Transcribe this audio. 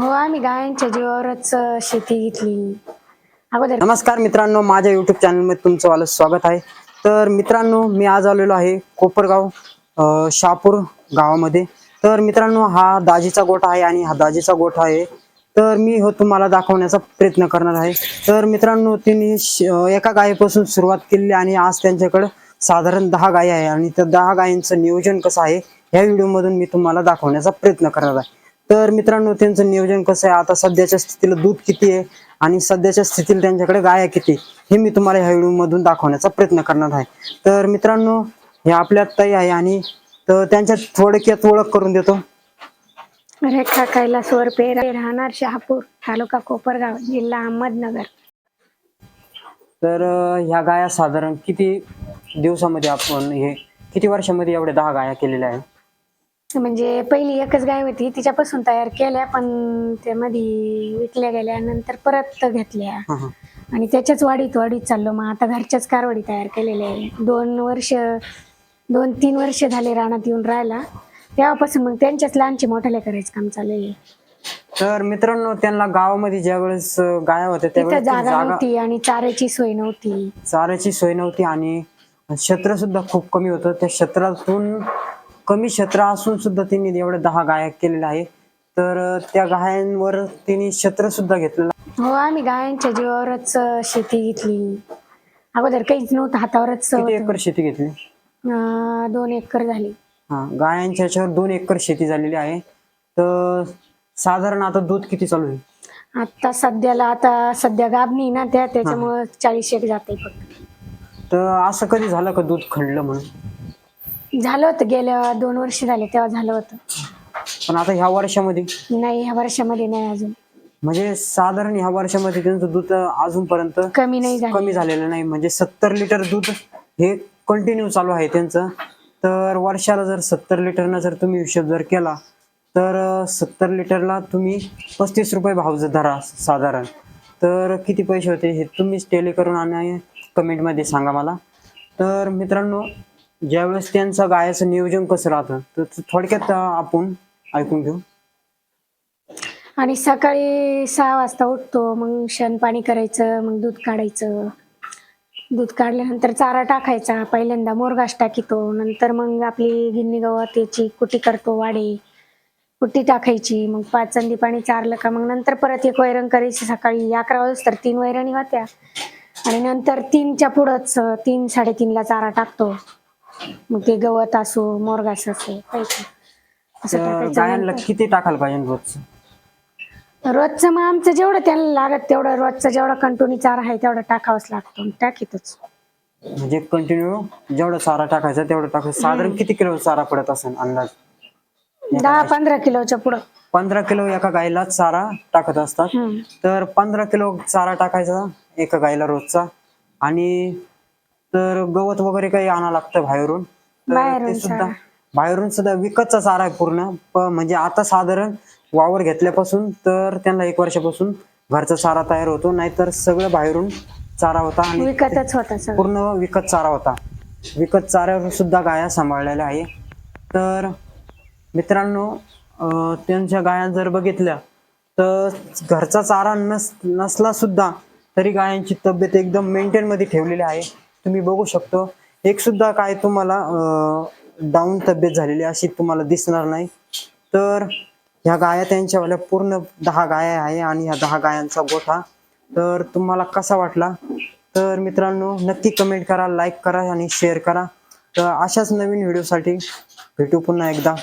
हो आम्ही गायांच्या जीवावरच अं, शेती घेतली. अगोदर नमस्कार मित्रांनो माझ्या युट्यूब चॅनलमध्ये तुमचं वालं स्वागत आहे. तर मित्रांनो मी आज आलेलो आहे कोपरगाव अं, शहापूर गावामध्ये. तर मित्रांनो हा दाजीचा गोठा आहे आणि हा दाजीचा गोठा आहे. तर मी हो तुम्हाला दाखवण्याचा प्रयत्न करणार आहे. तर मित्रांनो तिने श- अं, एका गायीपासून सुरुवात केली आणि आज त्यांच्याकडे साधारण दहा गायी आहे. आणि त्या दहा गायींचं नियोजन कसं आहे ह्या व्हिडिओमधून मी तुम्हाला दाखवण्याचा प्रयत्न करणार आहे. तर मित्रांनो त्यांचं नियोजन कसं आहे? आता सध्याच्या स्थितीला दूध किती आहे? आणि सध्याच्या स्थितीला त्यांच्याकडे गाया किती हे मी तुम्हाला ह्या व्हिडिओ मधून दाखवण्याचा प्रयत्न करणार आहे. तर मित्रांनो हे आपल्या ताई आहे आणि तर त्यांच्या थोडक्यात ओळख करून देतो. रेखा कैलास वरपे राहणार शहापूर तालुका कोपरगाव जिल्हा अहमदनगर. तर अं, ह्या गाया साधारण किती दिवसामध्ये आपण हे किती वर्षामध्ये एवढ्या दहा गाया केलेल्या आहे म्हणजे पहिली एकच गाय होती तिच्यापासून तयार केल्या पण त्यामध्ये विकल्या गेल्या नंतर परत घेतल्या. हा. आणि त्याच्याच वाढीत वाढीत चाललो. मग आता घरच्याच कारवडी तयार केलेल्या आहे. दोन वर्ष दोन तीन वर्ष झाले रानात येऊन राहिला तेव्हापासून मग त्यांच्याच लहानचे मोठ्याला करायचं काम चालू आहे. तर मित्रांनो त्यांना गावामध्ये ज्या वेळेस गाया होत्या तिथं त्यावेळेस ती जागा जागा नव्हती आणि चाऱ्याची सोय नव्हती. चाऱ्याची सोय नव्हती आणि क्षेत्र सुद्धा खूप कमी होतं. त्या क्षेत्रातून कमी क्षेत्र असून सुद्धा त्यांनी एवढ्या दहा गाया केलेल्या आहे तर त्या गायांवर त्यांनी क्षेत्र सुद्धा घेतलेलं हो आम्ही गायांच्या जीवावरच अं, शेती घेतली. अगोदर काहीच नव्हतं हातावरच किती होतं. एकर शेती घेतली? अं, दोन एकर झाली. हा गायांच्या ह्याच्यावर दोन एकर शेती झालेली आहे. तर साधारण आता दूध किती चालू आहे? आता सध्याला आता सध्या गाबणी ना त्या त्याच्यामुळं चाळीस एक जाते फक्त. तर असं कधी झालं का दूध खणलं म्हणून? झालं होतं गेल्या दोन वर्ष झाले तेव्हा झालं होतं. पण आता ह्या वर्षामध्ये? नाही ह्या वर्षामध्ये नाही अजून. म्हणजे साधारण ह्या वर्षामध्ये त्यांचं दूध अजूनपर्यंत कमी नाही झालं कमी झालेलं नाही. म्हणजे सत्तर लिटर दूध हे कंटिन्यू चालू आहे त्यांचं. तर वर्षाला जर सत्तर लिटरनं जर तुम्ही हिशोब जर केला तर सत्तर लिटरला तुम्ही पस्तीस रुपये भाव जर धरा साधारण तर किती पैसे होते हे तुम्हीच टेली करून आणि कमेंटमध्ये सांगा मला. तर मित्रांनो ज्यावेळेस त्यांचं गायचं नियोजन कसं राहतं तर थोडक्यात आपण ऐकून घेऊ. आणि सकाळी सहा वाजता उठतो मग शेण पाणी करायचं मग दूध काढायचं. दूध काढल्यानंतर चारा टाकायचा पहिल्यांदा मोरगास टाकितो नंतर मग आपली गिन्नी गवत याची कुटी करतो वाडे कुट्टी टाकायची मग पाच चंदी पाणी चारलं का मग नंतर परत एक वैरण करायची सकाळी. अकरा वाजता तर तीन वैरणी होत्या. आणि नंतर तीनच्या पुढंच तीन साडेतीनला चारा टाकतो. मग ते गवत असो मोरगास असो काही पण. असं तर टाकायचं गायांना नंतर. किती टाकायला पाहिजे रोजचं? रोजचं मग आमचं जेवढं त्यांना लागत तेवढं रोजचं जेवढा कंटिन्यू चारा आहे तेवढं टाकावंच लागतो. टाकीतच. म्हणजे कंटिन्यू जेवढा चारा टाकायचा तेवढं टाकायचं. साधारण किती किलो चारा पडत असेल अंदाज? दहा पंधरा किलोच्या पुढं. पंधरा किलो एका गाईला चारा टाकत असतात. हम्म. तर पंधरा किलो चारा टाकायचा एका गाईला रोजचा. आणि तर गवत वगैरे काही आणावं लागतं बाहेरून. तर बाहेरून सुद्धा चारा. बाहेरून सुद्धा विकतचा चारा आहे पूर्ण. प- म्हणजे आता साधारण वावर घेतल्यापासून तर त्यांना एक वर्षापासून घरचा चारा तयार होतो. नाहीतर सगळं बाहेरून चारा होता आणि विकतच होता सगळं. पूर्ण विकत चारा होता. विकत चाऱ्यावर सुद्धा गाया सांभाळलेल्या आहे. तर मित्रांनो अं, त्यांच्या गाया जर बघितल्या तर घरचा चारा नस नसला सुद्धा तरी गायांची तब्येत एकदम मेंटेन मध्ये ठेवलेली आहे. तुम्ही बघू शकतो. एक सुद्धा काय तुम्हाला डाऊन तब्येत झालेली अशी तुम्हाला दिसणार नाही. तर ह्या गाया त्यांच्यावाल्या पूर्ण दहा गाया आहे आणि ह्या दहा गायांचा गोठा. तर तुम्हाला कसा वाटला? तर मित्रांनो नक्की कमेंट करा लाईक करा आणि शेअर करा. तर अशाच नवीन व्हिडिओसाठी भेटू पुन्हा एकदा.